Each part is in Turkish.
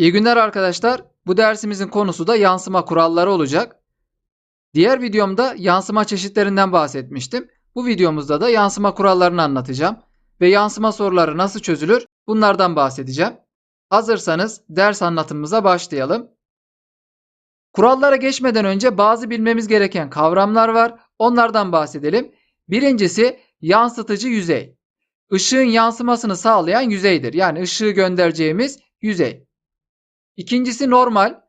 İyi günler arkadaşlar. Bu dersimizin konusu da yansıma kuralları olacak. Diğer videomda yansıma çeşitlerinden bahsetmiştim. Bu videomuzda da yansıma kurallarını anlatacağım ve yansıma soruları nasıl çözülür bunlardan bahsedeceğim. Hazırsanız ders anlatımımıza başlayalım. Kurallara geçmeden önce bazı bilmemiz gereken kavramlar var. Onlardan bahsedelim. Birincisi yansıtıcı yüzey. Işığın yansımasını sağlayan yüzeydir. Yani ışığı göndereceğimiz yüzey. İkincisi normal.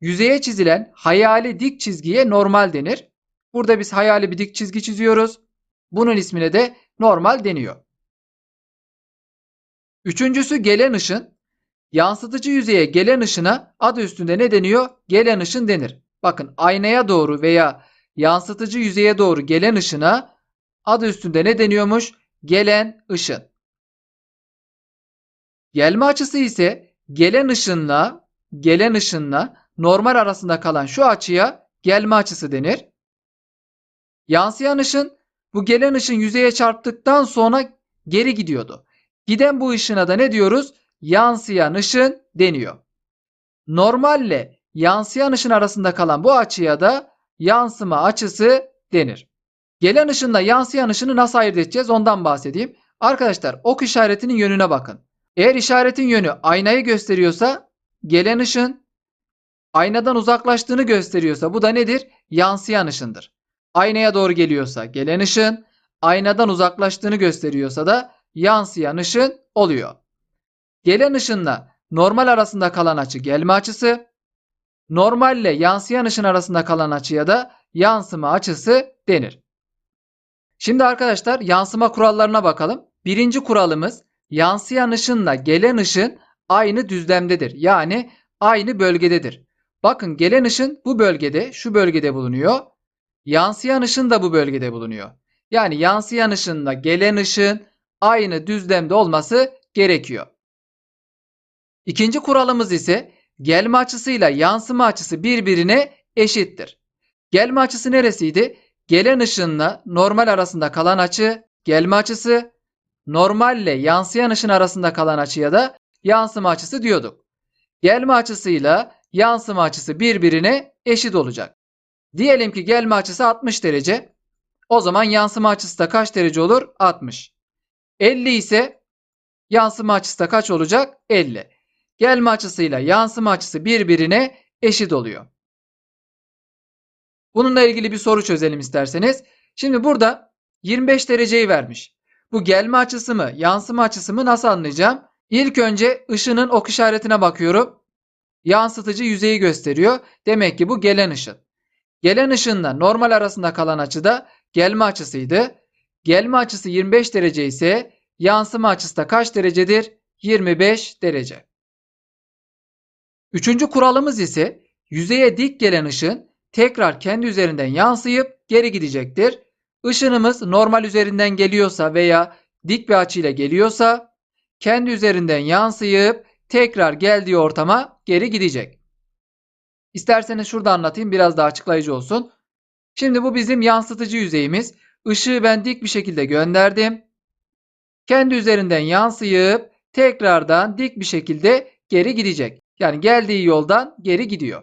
Yüzeye çizilen hayali dik çizgiye normal denir. Burada biz hayali bir dik çizgi çiziyoruz. Bunun ismine de normal deniyor. Üçüncüsü gelen ışın. Yansıtıcı yüzeye gelen ışına adı üstünde ne deniyor? Gelen ışın denir. Bakın aynaya doğru veya yansıtıcı yüzeye doğru gelen ışına adı üstünde ne deniyormuş? Gelen ışın. Gelme açısı ise gelen ışınla gelen ışınla normal arasında kalan şu açıya gelme açısı denir. Yansıyan ışın bu gelen ışın yüzeye çarptıktan sonra geri gidiyordu. Giden bu ışına da ne diyoruz? Yansıyan ışın deniyor. Normalle yansıyan ışın arasında kalan bu açıya da yansıma açısı denir. Gelen ışınla yansıyan ışını nasıl ayırt edeceğiz ondan bahsedeyim. Arkadaşlar ok işaretinin yönüne bakın. Eğer işaretin yönü aynayı gösteriyorsa gelen ışın aynadan uzaklaştığını gösteriyorsa bu da nedir? Yansıyan ışındır. Aynaya doğru geliyorsa gelen ışın, aynadan uzaklaştığını gösteriyorsa da yansıyan ışın oluyor. Gelen ışınla normal arasında kalan açı gelme açısı, normalle yansıyan ışın arasında kalan açıya da yansıma açısı denir. Şimdi arkadaşlar yansıma kurallarına bakalım. Birinci kuralımız yansıyan ışınla gelen ışın aynı düzlemdedir. Yani aynı bölgededir. Bakın gelen ışın bu bölgede, şu bölgede bulunuyor. Yansıyan ışın da bu bölgede bulunuyor. Yani yansıyan ışınla gelen ışın aynı düzlemde olması gerekiyor. İkinci kuralımız ise gelme açısıyla yansıma açısı birbirine eşittir. Gelme açısı neresiydi? Gelen ışınla normal arasında kalan açı gelme açısı, normalle yansıyan ışın arasında kalan açıya da yansıma açısı diyorduk. Gelme açısıyla yansıma açısı birbirine eşit olacak. Diyelim ki gelme açısı 60 derece. O zaman yansıma açısı da kaç derece olur? 60. 50 ise yansıma açısı da kaç olacak? 50. Gelme açısıyla yansıma açısı birbirine eşit oluyor. Bununla ilgili bir soru çözelim isterseniz. Şimdi burada 25 dereceyi vermiş. Bu gelme açısı mı, yansıma açısı mı nasıl anlayacağım? İlk önce ışının ok işaretine bakıyorum. Yansıtıcı yüzeyi gösteriyor. Demek ki bu gelen ışın. Gelen ışınla normal arasında kalan açı da gelme açısıydı. Gelme açısı 25 derece ise yansıma açısı da kaç derecedir? 25 derece. Üçüncü kuralımız ise yüzeye dik gelen ışın tekrar kendi üzerinden yansıyıp geri gidecektir. Işınımız normal üzerinden geliyorsa veya dik bir açıyla geliyorsa kendi üzerinden yansıyıp tekrar geldiği ortama geri gidecek. İsterseniz şurada anlatayım biraz daha açıklayıcı olsun. Şimdi bu bizim yansıtıcı yüzeyimiz. Işığı ben dik bir şekilde gönderdim. Kendi üzerinden yansıyıp tekrardan dik bir şekilde geri gidecek. Yani geldiği yoldan geri gidiyor.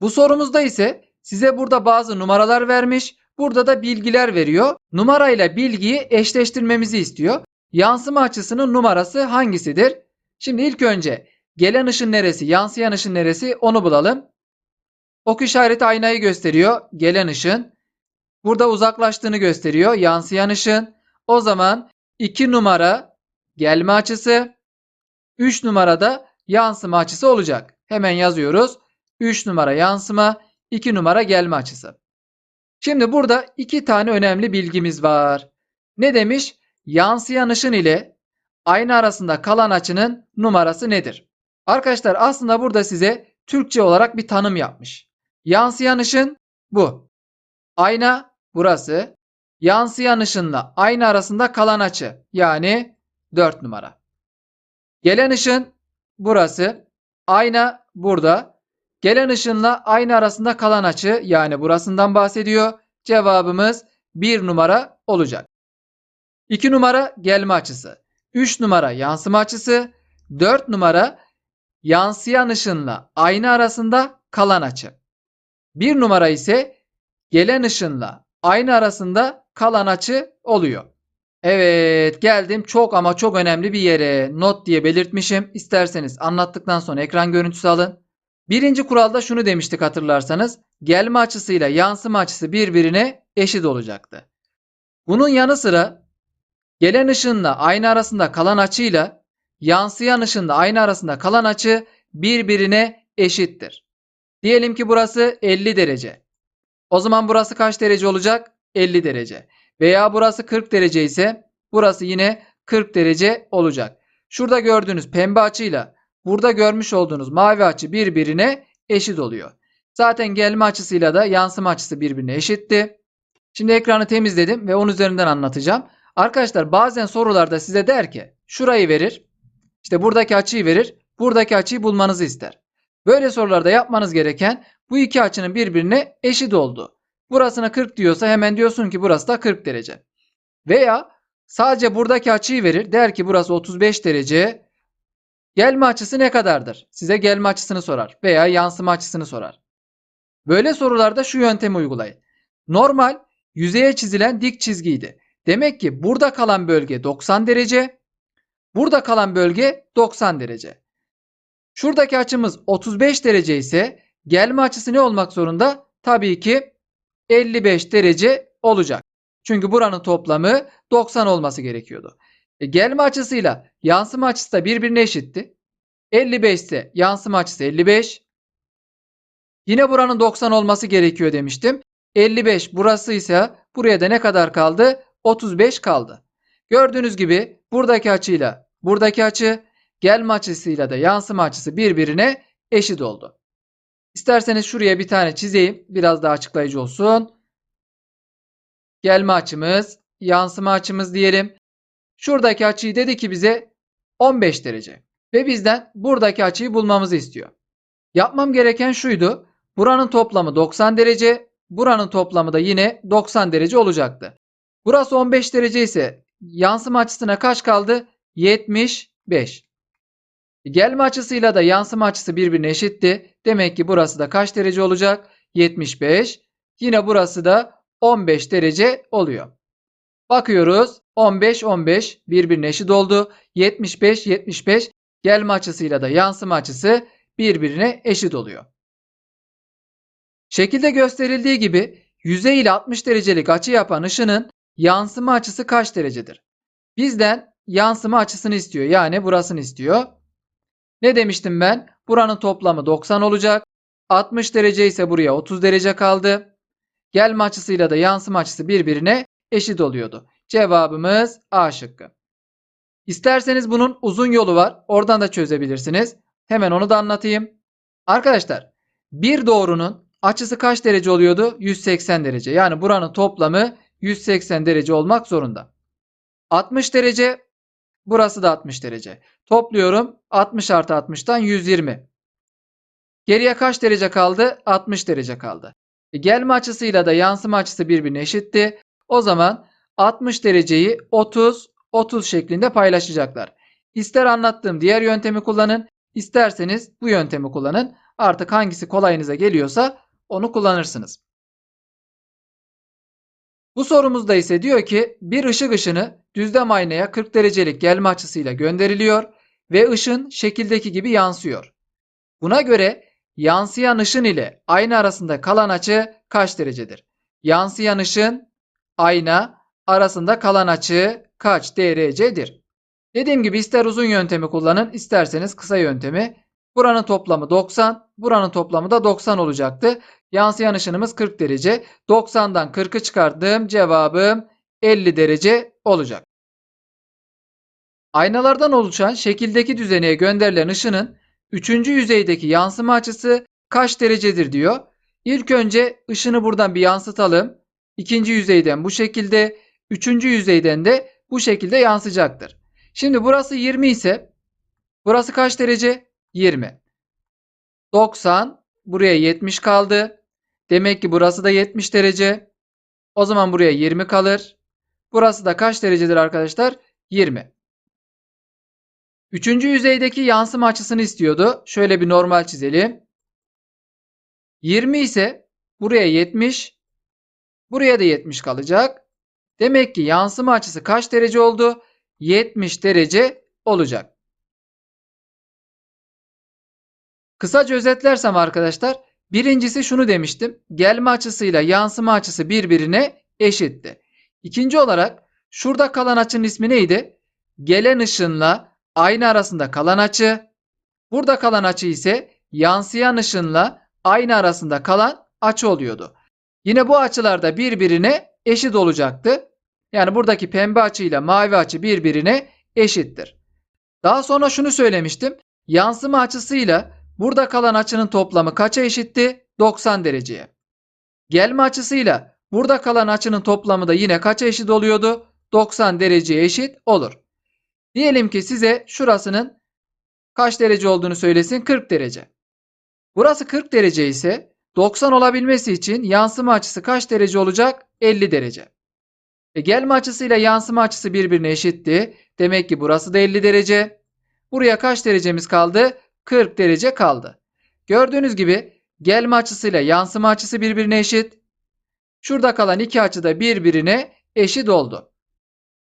Bu sorumuzda ise size burada bazı numaralar vermiş. Burada da bilgiler veriyor. Numarayla bilgiyi eşleştirmemizi istiyor. Yansıma açısının numarası hangisidir? Şimdi ilk önce gelen ışın neresi, yansıyan ışın neresi onu bulalım. Ok işareti aynayı gösteriyor. Gelen ışın. Burada uzaklaştığını gösteriyor. Yansıyan ışın. O zaman 2 numara gelme açısı. 3 numarada yansıma açısı olacak. Hemen yazıyoruz. 3 numara yansıma, 2 numara gelme açısı. Şimdi burada iki tane önemli bilgimiz var. Ne demiş? Yansıyan ışın ile ayna arasında kalan açının numarası nedir? Arkadaşlar aslında burada size Türkçe olarak bir tanım yapmış. Yansıyan ışın bu. Ayna burası. Yansıyan ışınla ayna arasında kalan açı yani 4 numara. Gelen ışın burası. Ayna burada. Gelen ışınla ayna arasında kalan açı yani burasından bahsediyor. Cevabımız 1 numara olacak. 2 numara gelme açısı. 3 numara yansıma açısı. 4 numara yansıyan ışınla ayna arasında kalan açı. Bir numara ise gelen ışınla ayna arasında kalan açı oluyor. Evet geldim çok ama çok önemli bir yere. Not diye belirtmişim. İsterseniz anlattıktan sonra ekran görüntüsü alın. Birinci kuralda şunu demiştik hatırlarsanız. Gelme açısıyla yansıma açısı birbirine eşit olacaktı. Bunun yanı sıra gelen ışınla ayna arasında kalan açıyla yansıyan ışınla ayna arasında kalan açı birbirine eşittir. Diyelim ki burası 50 derece. O zaman burası kaç derece olacak? 50 derece. Veya burası 40 derece ise burası yine 40 derece olacak. Şurada gördüğünüz pembe açıyla burada görmüş olduğunuz mavi açı birbirine eşit oluyor. Zaten gelme açısıyla da yansıma açısı birbirine eşitti. Şimdi ekranı temizledim ve onun üzerinden anlatacağım. Arkadaşlar bazen sorularda size der ki şurayı verir. işte buradaki açıyı verir. Buradaki açıyı bulmanızı ister. Böyle sorularda yapmanız gereken bu iki açının birbirine eşit olduğu. Burasına 40 diyorsa hemen diyorsun ki burası da 40 derece. Veya sadece buradaki açıyı verir. Der ki burası 35 derece. Gelme açısı ne kadardır? Size gelme açısını sorar veya yansıma açısını sorar. Böyle sorularda şu yöntemi uygulayın. Normal yüzeye çizilen dik çizgiydi. Demek ki burada kalan bölge 90 derece. Burada kalan bölge 90 derece. Şuradaki açımız 35 derece ise gelme açısı ne olmak zorunda? Tabii ki 55 derece olacak. Çünkü buranın toplamı 90 olması gerekiyordu. E, gelme açısıyla yansıma açısı da birbirine eşitti. 55 ise yansıma açısı 55. Yine buranın 90 olması gerekiyor demiştim. 55 burası ise buraya da ne kadar kaldı? 35 kaldı. Gördüğünüz gibi buradaki açıyla buradaki açı gelme açısıyla da yansıma açısı birbirine eşit oldu. İsterseniz şuraya bir tane çizeyim. Biraz daha açıklayıcı olsun. Gelme açımız, yansıma açımız diyelim. Şuradaki açıyı dedi ki bize 15 derece. Ve bizden buradaki açıyı bulmamızı istiyor. Yapmam gereken şuydu. Buranın toplamı 90 derece. Buranın toplamı da yine 90 derece olacaktı. Burası 15 derece ise yansıma açısına kaç kaldı? 75. Gelme açısıyla da yansıma açısı birbirine eşitti. Demek ki burası da kaç derece olacak? 75. Yine burası da 15 derece oluyor. Bakıyoruz. 15 15 birbirine eşit oldu. 75 75 gelme açısıyla da yansıma açısı birbirine eşit oluyor. Şekilde gösterildiği gibi yüzey ile 60 derecelik açı yapan ışının yansıma açısı kaç derecedir? Bizden yansıma açısını istiyor. Yani burasını istiyor. Ne demiştim ben? Buranın toplamı 90 olacak. 60 derece ise buraya 30 derece kaldı. Gelme açısıyla da yansıma açısı birbirine eşit oluyordu. Cevabımız A şıkkı. İsterseniz bunun uzun yolu var. Oradan da çözebilirsiniz. Hemen onu da anlatayım. Arkadaşlar bir doğrunun açısı kaç derece oluyordu? 180 derece. Yani buranın toplamı 180 derece olmak zorunda. 60 derece burası da 60 derece. Topluyorum 60 artı 60'tan 120. Geriye kaç derece kaldı? 60 derece kaldı. E, gelme açısıyla da yansıma açısı birbirine eşitti. O zaman 60 dereceyi 30 30 şeklinde paylaşacaklar. İster anlattığım diğer yöntemi kullanın, isterseniz bu yöntemi kullanın. Artık hangisi kolayınıza geliyorsa onu kullanırsınız. Bu sorumuzda ise diyor ki bir ışık ışını düzlem aynaya 40 derecelik gelme açısıyla gönderiliyor ve ışın şekildeki gibi yansıyor. Buna göre yansıyan ışın ile ayna arasında kalan açı kaç derecedir? Yansıyan ışın ayna arasında kalan açı kaç derecedir? Dediğim gibi ister uzun yöntemi kullanın isterseniz kısa yöntemi. Buranın toplamı 90, buranın toplamı da 90 olacaktı. Yansıyan ışınımız 40 derece. 90'dan 40'ı çıkardığım cevabım 50 derece olacak. Aynalardan oluşan şekildeki düzeneye gönderilen ışının 3. yüzeydeki yansıma açısı kaç derecedir diyor. İlk önce ışını buradan bir yansıtalım. İkinci yüzeyden bu şekilde, üçüncü yüzeyden de bu şekilde yansıyacaktır. Şimdi burası 20 ise burası kaç derece? 20. 90 buraya 70 kaldı. Demek ki burası da 70 derece. O zaman buraya 20 kalır. Burası da kaç derecedir arkadaşlar? 20. Üçüncü yüzeydeki yansıma açısını istiyordu. Şöyle bir normal çizelim. 20 ise buraya 70. Buraya da 70 kalacak. Demek ki yansıma açısı kaç derece oldu? 70 derece olacak. Kısaca özetlersem arkadaşlar birincisi şunu demiştim. Gelme açısıyla yansıma açısı birbirine eşitti. İkinci olarak şurada kalan açının ismi neydi? Gelen ışınla ayna arasında kalan açı. Burada kalan açı ise yansıyan ışınla ayna arasında kalan açı oluyordu. Yine bu açılar da birbirine eşit olacaktı. Yani buradaki pembe açıyla mavi açı birbirine eşittir. Daha sonra şunu söylemiştim. Yansıma açısıyla burada kalan açının toplamı kaça eşitti? 90 dereceye. Gelme açısıyla burada kalan açının toplamı da yine kaça eşit oluyordu? 90 dereceye eşit olur. Diyelim ki size şurasının kaç derece olduğunu söylesin 40 derece. Burası 40 derece ise 90 olabilmesi için yansıma açısı kaç derece olacak? 50 derece. E gelme açısıyla yansıma açısı birbirine eşitti. Demek ki burası da 50 derece. Buraya kaç derecemiz kaldı? 40 derece kaldı. Gördüğünüz gibi gelme açısıyla yansıma açısı birbirine eşit. Şurada kalan iki açı da birbirine eşit oldu.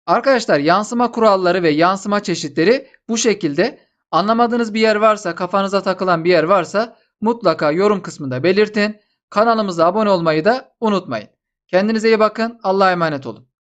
Arkadaşlar yansıma kuralları ve yansıma çeşitleri bu şekilde. Anlamadığınız bir yer varsa, kafanıza takılan bir yer varsa mutlaka yorum kısmında belirtin. Kanalımıza abone olmayı da unutmayın. Kendinize iyi bakın. Allah'a emanet olun.